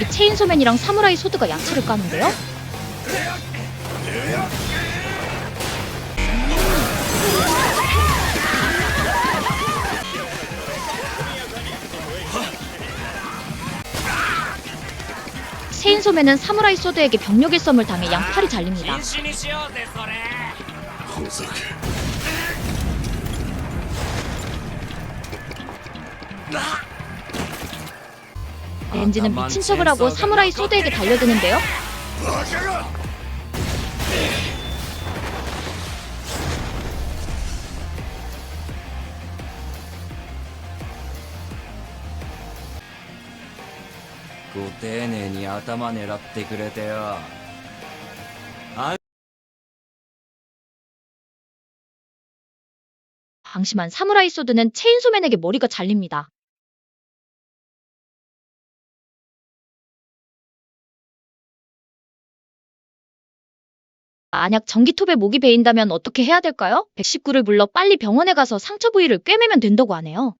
이 체인소맨이랑 사무라이 소드가 야채를 까는데요? 체인소맨은 사무라이 소드에게 병력의 썸을 당해 양팔이 잘립니다. 렌즈는 미친 척을 하고 사무라이 소드에게 달려드는데요. バカが ご丁寧に頭狙ってくれてよあ 방심한 사무라이 소드는 체인소맨에게 머리가 잘립니다. 만약 전기톱에 목이 베인다면 어떻게 해야 될까요? 119를 불러 빨리 병원에 가서 상처 부위를 꿰매면 된다고 하네요.